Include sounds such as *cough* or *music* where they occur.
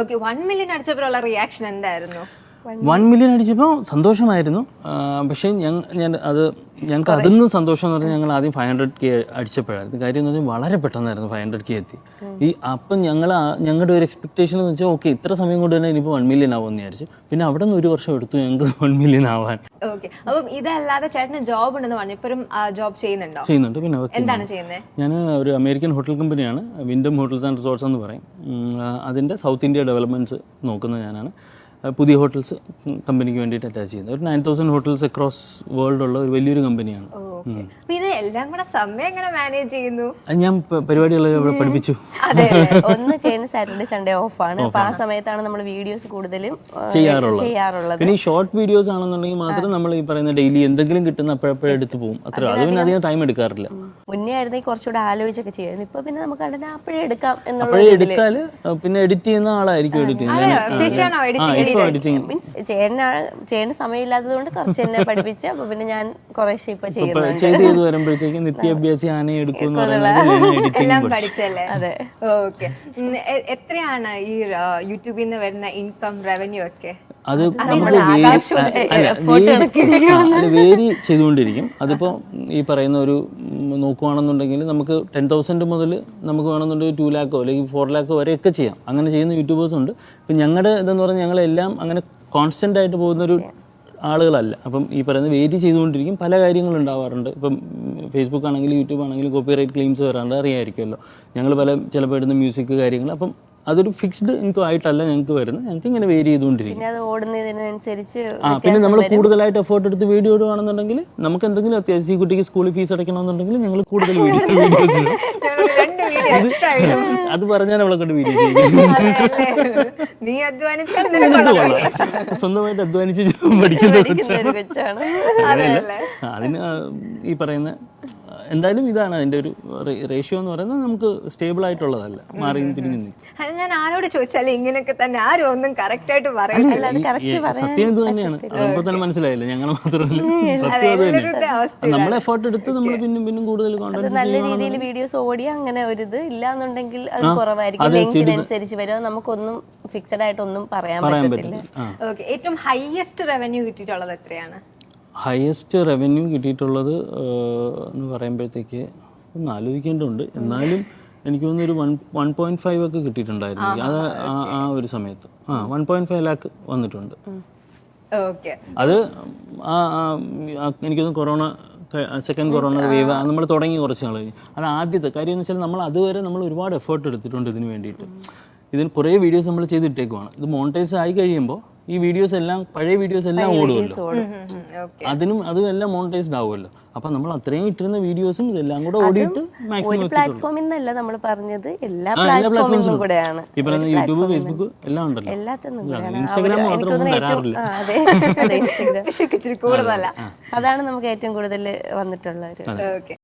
Okay one million അടിച്ചപ്പോഴുള്ള reaction എന്തായിരുന്നു? One million അടിച്ചപ്പോൾ സന്തോഷമായിരുന്നു. പക്ഷേ ഞങ്ങൾ ഞാൻ അത് ഞങ്ങൾക്ക് അതിൽ സന്തോഷം എന്ന് പറഞ്ഞാൽ ഞങ്ങൾ ആദ്യം ഫൈവ് ഹൺഡ്രഡ് കെ അടിച്ചപ്പോഴായിരുന്നു കാര്യം എന്ന് പറഞ്ഞാൽ വളരെ പെട്ടെന്നായിരുന്നു ഫൈവ് ഹൺഡ്രഡ് കെ എത്തി. ഈ അപ്പം ഞങ്ങൾ ഞങ്ങളുടെ ഒരു എക്സ്പെക്ടേഷൻ എന്ന് വെച്ചാൽ ഓക്കെ ഇത്ര സമയം കൊണ്ട് തന്നെ ഇനിയിപ്പോൾ വൺ മില്യൺ ആവുമെന്ന് വിചാരിച്ചു. പിന്നെ അവിടെ നിന്ന് ഒരു വർഷം എടുത്തു ഞങ്ങൾക്ക് *laughs* വൺ മില്യൺ ആവാൻ. ഓക്കെ അപ്പം ഇതല്ലാതെ ചേട്ടന് ജോബ് ഉണ്ടെന്ന് പറഞ്ഞു. ഇപ്പോഴും ജോബ് ചെയ്യുന്നുണ്ടോ? ചെയ്യുന്നുണ്ട്. പിന്നെ എന്താണ് ചെയ്യുന്നത് ഞാൻ ഒരു അമേരിക്കൻ ഹോട്ടൽ കമ്പനിയാണ് വിൻഡം ഹോട്ടൽസ് ആൻഡ് റിസോർട്ട്സ് എന്ന് പറയും. അതിന്റെ സൗത്ത് ഇന്ത്യ ഡെവലപ്മെന്റ്സ് നോക്കുന്ന ഞാനാണ്. പുതിയ ഹോട്ടൽസ് കമ്പനിക്ക് വേണ്ടിയിട്ട് അറ്റാച്ച് ചെയ്യുന്നത്. ഒരു nine thousand hotels across world ഉള്ള ഒരു വലിയൊരു കമ്പനിയാണ്. ഇത് എല്ലാം കൂടെ സമയം എങ്ങനെ മാനേജ് ചെയ്യുന്നു? ഞാൻ പ- പരിപാടികളൊക്കെ ഇവിടെ പഠിപ്പിച്ചു. അതെ *laughs* ഒന്ന് ചെയ്യുന്ന സാറ്റർഡേ സൺഡേ ഓഫാണ് അപ്പൊ ആ സമയത്താണ് നമ്മൾ വീഡിയോസ് കൂടുതലും ചെയ്യാറുള്ളത്. പിന്നെ ഈ ഷോർട്ട് വീഡിയോസ് ആണെന്നുണ്ടെങ്കിൽ മാത്രം നമ്മൾ ഈ പറയുന്ന ഡെയിലി എന്തെങ്കിലും കിട്ടുന്ന അപ്പോഴപ്പോഴും എടുത്ത് പോകും അത്ര. അത് പിന്നെ അധികം ടൈം എടുക്കാറില്ല. മുന്നേ ആയിരുന്നെങ്കിൽ കുറച്ചുകൂടെ ആലോചിച്ചൊക്കെ ചെയ്യായിരുന്നു ഇപ്പൊ പിന്നെ നമുക്ക് അതിനെ അപ്പോഴേ എടുക്കാം എന്നുള്ള അപ്പോഴേ എടുത്താൽ പിന്നെ എഡിറ്റ് ചെയ്യുന്ന ആളായിരിക്കും എഡിറ്റ് ചെയ്യുന്നത്. മീൻസ് ചേട്ടനാ ചേട്ടന് സമയമില്ലാത്തത് കൊണ്ട് കുറച്ച് എന്നെ പഠിപ്പിച്ച് അപ്പൊ പിന്നെ ഞാൻ കുറേശ്ശെ ഇപ്പൊ ചെയ്ത് വരുമ്പോഴത്തേക്ക് നിത്യാഭ്യാസി ആനയെ എടുക്കും എന്ന് പറയുന്നത് എഡിറ്റിംഗ് എല്ലാം പഠിച്ചല്ലേ? അതെ. ഓക്കെ. എത്രയാണ് ഈ യൂട്യൂബിൽ നിന്ന് വരുന്ന ഇൻകം റവന്യൂ ഒക്കെ? അത് അത് വേരി ചെയ്തുകൊണ്ടിരിക്കും. അതിപ്പോ ഈ പറയുന്ന ഒരു ഉം, നോക്കുവാണെന്നുണ്ടെങ്കിൽ നമുക്ക് ടെൻ തൗസൻഡ് മുതൽ നമുക്ക് വേണമെന്നുണ്ടെങ്കിൽ ടു ലാക്കോ അല്ലെങ്കിൽ ഫോർ ലാക്കോ വരെയൊക്കെ ചെയ്യാം. അങ്ങനെ ചെയ്യുന്ന യൂട്യൂബേഴ്സ് ഉണ്ട്. ഇപ്പം ഞങ്ങളുടെ ഇതെന്ന് പറഞ്ഞാൽ ഞങ്ങളെല്ലാം അങ്ങനെ കോൺസ്റ്റന്റ് ആയിട്ട് പോകുന്നൊരു ആളുകളല്ല. അപ്പം ഈ പറയുന്ന വേരി ചെയ്തുകൊണ്ടിരിക്കും. പല കാര്യങ്ങളും ഉണ്ടാവാറുണ്ട്. ഇപ്പം ഫേസ്ബുക്ക് ആണെങ്കിലും യൂട്യൂബ് ആണെങ്കിലും കോപ്പി റൈറ്റ് ക്ലെയിംസ് വരാണ്ട് അറിയാമായിരിക്കുമല്ലോ ഞങ്ങൾ പല ചിലപ്പോൾ ഇടുന്ന മ്യൂസിക് കാര്യങ്ങൾ അപ്പം അതൊരു ഫിക്സ്ഡ് ഇൻകം ആയിട്ടല്ല ഞങ്ങൾക്ക് വരുന്നത്. ഞങ്ങൾക്ക് ഇങ്ങനെ വേരി ചെയ്തുകൊണ്ടിരിക്കും. പിന്നെ അത് ഓടുന്നതിനനുസരിച്ച് ആ പിന്നെ നമ്മൾ കൂടുതലായിട്ട് എഫേർട്ട് എടുത്ത് വീഡിയോ ഇടുകയാണെന്നുണ്ടെങ്കിൽ നമുക്ക് എന്തെങ്കിലും അത്യാവശ്യം ഈ കുട്ടിക്ക് സ്കൂളിൽ ഫീസ് അടയ്ക്കണമെന്നുണ്ടെങ്കിൽ ഞങ്ങൾ കൂടുതൽ *laughs* വീഡിയോ വീഡിയോസ് അത് പറഞ്ഞാൽ അവളെ കൊണ്ട് വീഡിയോ നീ കൊള്ളാം. സ്വന്തമായിട്ട് അധ്വാനിച്ച് പഠിക്കുന്ന കൊച്ചാണ്. അതിന് ഈ പറയുന്ന എന്തായാലും ഇതാണ് അതിന്റെ ഒരു റേഷ്യോ എന്ന് പറയുന്നത് നമുക്ക് സ്റ്റേബിൾ ആയിട്ടുള്ളതല്ല. മാറി തിരിഞ്ഞു അത് ഞാൻ ആരോട് ചോദിച്ചാലും ഇങ്ങനെയൊക്കെ തന്നെ ആരും ഒന്നും കറക്റ്റ് ആയിട്ട് ഈ സത്യം ഇത് തന്നെയാണ്. അതുമ്പോൾ തന്നെ മനസ്സിലായില്ല? ഞങ്ങൾ മാത്രമല്ല. സത്യം അത് നമ്മൾ എഫേർട്ട് എടുത്ത് നമ്മൾ പിന്നും പിന്നും കൂടുതൽ നല്ല രീതിയിൽ വീഡിയോസ് ഓടി അങ്ങനെ ഒരു ഇത് ഇല്ലാന്നുണ്ടെങ്കിൽ അത് കുറവായിരിക്കും. ലെങ്കിനനുസരിച്ച് വരും. നമുക്കൊന്നും ഫിക്സഡ് ആയിട്ട് ഒന്നും പറയാൻ പറ്റത്തില്ല. പറ്റില്ല. ഓക്കെ ഏറ്റവും ഹൈയസ്റ്റ് റവന്യൂ കിട്ടിയിട്ടുള്ളത് എത്രയാണ്? ഹയസ്റ്റ് റവന്യൂ കിട്ടിയിട്ടുള്ളത് എന്ന് പറയുമ്പോഴത്തേക്ക് ഒന്ന് ആലോചിക്കേണ്ടതുണ്ട്. എന്നാലും എനിക്ക് തോന്നുന്നു ഒരു വൺ വൺ പോയിന്റ് ഫൈവ് ഒക്കെ കിട്ടിയിട്ടുണ്ടായിരുന്നു. അത് ആ- ആ ഒരു സമയത്ത്. ആ വൺ പോയിന്റ് ഫൈവ് ലാക്ക് വന്നിട്ടുണ്ട്. ഓക്കെ അത് എനിക്ക് തോന്നുന്നു കൊറോണ സെക്കൻഡ് കൊറോണ വേവ് നമ്മൾ തുടങ്ങി കുറച്ച് നാൾ കഴിഞ്ഞ് അത് ആദ്യത്തെ കാര്യം എന്ന് വെച്ചാൽ നമ്മൾ അതുവരെ നമ്മൾ ഒരുപാട് എഫേർട്ട് എടുത്തിട്ടുണ്ട് ഇതിന് വേണ്ടിയിട്ട്. ഇതിന് കുറേ വീഡിയോസ് നമ്മൾ ചെയ്തിട്ടേക്കുവാണ്. ഇത് മോണിറ്റൈസ് ആയി കഴിയുമ്പോൾ ഈ വീഡിയോസ് എല്ലാം പഴയ വീഡിയോസ് എല്ലാം ഓടുമല്ലോ. ഓക്കെ അതിനും അതും എല്ലാം മോണിറ്റൈസ്ഡ് ആവുമല്ലോ. അപ്പൊ നമ്മൾ അത്രയും ഇട്ടിരുന്ന വീഡിയോസും ഇതെല്ലാം കൂടെ ഓടിയിട്ട് മാക്സിമം പ്ലാറ്റ്ഫോമിൽ നിന്നല്ല നമ്മൾ പറഞ്ഞത്. എല്ലാ പ്ലാറ്റ്ഫോമിലും കൂടെയാണ്. ഈ പറയുന്ന യൂട്യൂബ് ഫേസ്ബുക്ക് എല്ലാം ഉണ്ടല്ലോ. ഇൻസ്റ്റാഗ്രാം മാത്രം തരാറില്ല അതെ അതെ *laughs* ഇൻസ്റ്റഗ്രാം ഇച്ചിരി കൂടുതലല്ല. അതാണ് നമുക്ക് ഏറ്റവും കൂടുതൽ വന്നിട്ടുള്ള ഒരു ഓക്കെ